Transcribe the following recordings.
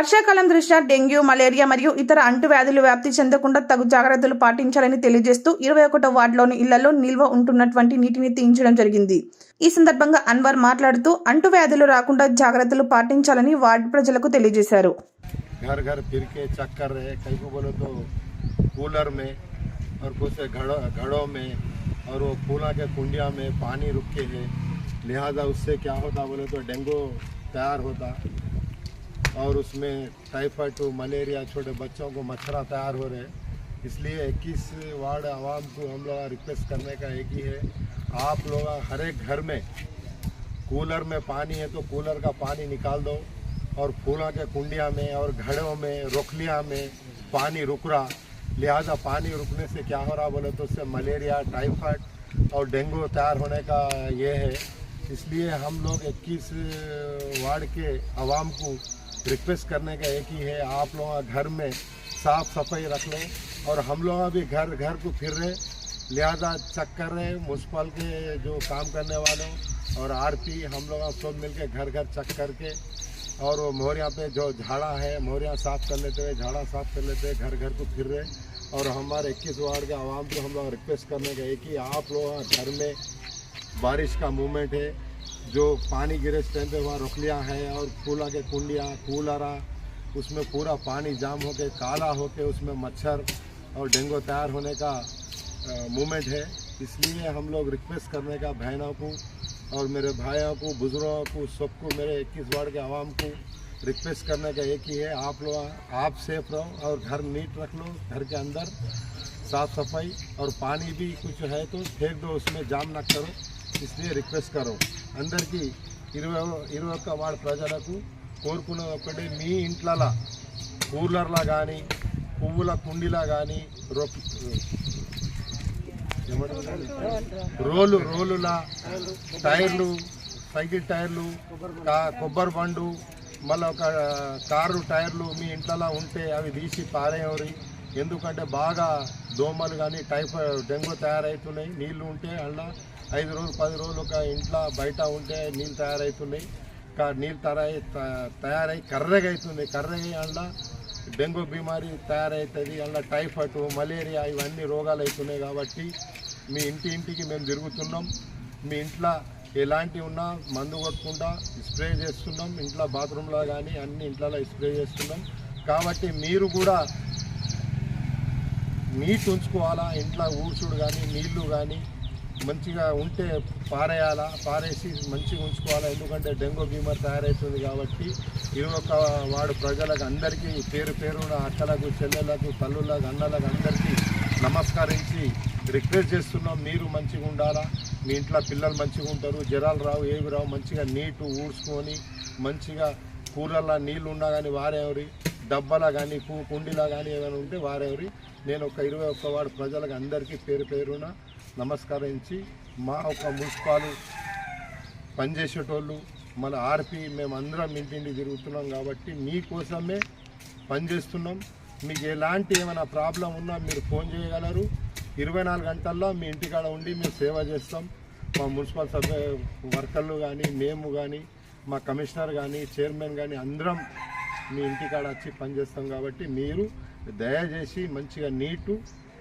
వర్షాకాలం దృష్ట్యా dengue malaria మరియు ఇతర అంటువ్యాధులు వ్యాప్తి చెందకుండా తగు జాగ్రత్తలు పాటించాలని తెలియజేస్తూ ఇరవై ఒకటో వార్డులోని ఇళ్లలో నిల్వ ఉంటున్నటువంటి నీటిని తీయించడం జరిగింది ఈ సందర్భంగా అన్వర్ మాట్లాడుతూ అంటువ్యాధులు రాకుండా జాగ్రత్తలు పాటించాలని వార్డు ప్రజలకు తెలియజేశారు घर घर फिर के चेक कर रहे हैं कहीं को बोलो तो कूलर में और कुछ घड़ों घड़ों में और वो फूला के कुंडिया में पानी रुक के है लिहाजा उससे क्या होता बोले तो डेंगू तैयार होता और उसमें टाइफाइड मलेरिया छोटे बच्चों को मच्छरा तैयार हो रहे हैं। इसलिए 21 वार्ड आवाम को हम लोग रिक्वेस्ट करने का एक ही है। आप लोग हर एक घर में कूलर में पानी है तो कूलर का पानी निकाल दो और फूलों के कुंडिया में और घड़ों में, रोखलिया में पानी रुक रहा। लिहाजा पानी रुकने से क्या हो रहा बोले तो उससे मलेरिया टाइफाइड और डेंगू तैयार होने का ये है। इसलिए हम लोग 21 वार्ड के आवाम को रिक्वेस्ट करने का एक ही है, आप लोग घर में साफ़ सफ़ाई रख लें और हम लोग अभी घर घर को फिर रहे, लिहाजा चेक कर रहे हैं म्यूनसिपल के जो काम करने वालों और आरपी, हम लोग सब मिलके घर घर चेक करके और वो मोहरिया पे जो झाड़ा है, मोहरिया साफ़ कर लेते हुए, झाड़ा साफ़ कर लेते हुए घर घर को फिर रहे और हमारे इक्कीस वार्ड के आवाम को हम लोग रिक्वेस्ट करने का एक ही, आप लोग घर में बारिश का मूवमेंट है जो पानी गिरे टाइम पे वहाँ रुकलिया है और फूला के कुंडिया कूलरा उसमें पूरा पानी जाम होके काला होके उसमें मच्छर और डेंगू तैयार होने का मूवमेंट है। इसलिए हम लोग रिक्वेस्ट करने का बहनों को और मेरे भाइयों को, बुज़ुर्गों को, सबको, मेरे इक्कीस वार्ड के आवाम को रिक्वेस्ट करने का एक ही है। आप लोग, आप सेफ़ रहो और घर नीट रख लो, घर के अंदर साफ़ सफ़ाई और पानी भी कुछ है तो फेंक दो, उसमें जाम ना करो। ఇస్తే రిక్వెస్ట్ కరం. అందరికీ ఇరవై ఇరవై ఒక్క వార్డు ప్రజలకు కోరుకున్న ఒకటి మీ ఇంట్లలా కూలర్లా కానీ పువ్వుల కుండీలా కానీ రో రోలు రోలులా టైర్లు సైకిల్ టైర్లు కొబ్బరి బండు మళ్ళీ ఒక కారు టైర్లు మీ ఇంట్లో ఉంటే అవి తీసి పారేయవరి. ఎందుకంటే బాగా దోమలు కానీ టైఫాయిడ్ డెంగ్యూ తయారవుతున్నాయి. నీళ్ళు ఉంటే అలా ఐదు రోజులు పది రోజులు ఒక ఇంట్లో బయట ఉంటే నీళ్ళు తయారవుతున్నాయి. కా- నీళ్ళు తయారై తయారై కర్రగా అవుతుంది కర్రగా అలా డెంగ్యూ బీమారి తయారవుతుంది. అలా టైఫాయిడ్ మలేరియా ఇవన్నీ రోగాలు అవుతున్నాయి కాబట్టి మీ ఇంటి ఇంటికి మేము తిరుగుతున్నాం. మీ ఇంట్లో ఎలాంటి ఉన్నా మందు కొట్టకుండా స్ప్రే చేస్తున్నాం. ఇంట్లో బాత్రూంలో కానీ అన్ని ఇంట్లో స్ప్రే చేస్తున్నాం. కాబట్టి మీరు కూడా నీట్ ఉంచుకోవాలా? ఇంట్లో ఊడ్చుడు కానీ నీళ్ళు కానీ మంచిగా ఉంటే పారేయాలా? పారేసి మంచిగా ఉంచుకోవాలా? ఎందుకంటే డెంగ్యూ బీమర్ తయారవుతుంది కాబట్టి ఇరవై ఒక్క వాడు ప్రజలకు అందరికీ పేరు పేరున అక్కలకు చెల్లెలకు తల్లులకు అన్నలకు అందరికీ నమస్కరించి రిక్వెస్ట్ చేస్తున్నాం. మీరు మంచిగా ఉండాలా? మీ ఇంట్లో పిల్లలు మంచిగా ఉంటారు. జ్వరాలు రావు ఏవి రావు మంచిగా నీటు ఊడ్చుకొని మంచిగా కూరల్లో నీళ్ళు ఉన్నా కానీ వారేవరి? డబ్బాలా కానీ పూ కుండీలా కానీ ఏమైనా ఉంటే వారెవరి నేను ఒక ఇరవై ఒక్క వాడు ప్రజలకు అందరికీ పేరు పేరున నమస్కరించి మా ఒక మున్సిపాలు పనిచేసేటోళ్ళు మన ఆర్పి మేము అందరం ఇంటింటి తిరుగుతున్నాం కాబట్టి మీకోసమే పనిచేస్తున్నాం. మీకు ఎలాంటి ఏమైనా ప్రాబ్లం ఉన్నా మీరు ఫోన్ చేయగలరు. ఇరవై నాలుగు గంటల్లో మీ ఇంటికాడ ఉండి మేము సేవ చేస్తాం. మా మున్సిపల్ సభ్య వర్కర్లు కానీ మేము కానీ మా కమిషనర్ కానీ చైర్మన్ కానీ అందరం మీ ఇంటికాడ వచ్చి పనిచేస్తాం కాబట్టి మీరు దయచేసి మంచిగా నీటు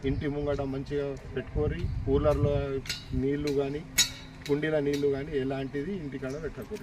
ఇంటి ముంగట మంచిగా పెట్టుకోరి కూలర్లో నీళ్ళు కానీ కుండీల నీళ్ళు కానీ ఎలాంటిది ఇంటికాడ పెట్టకూడదు.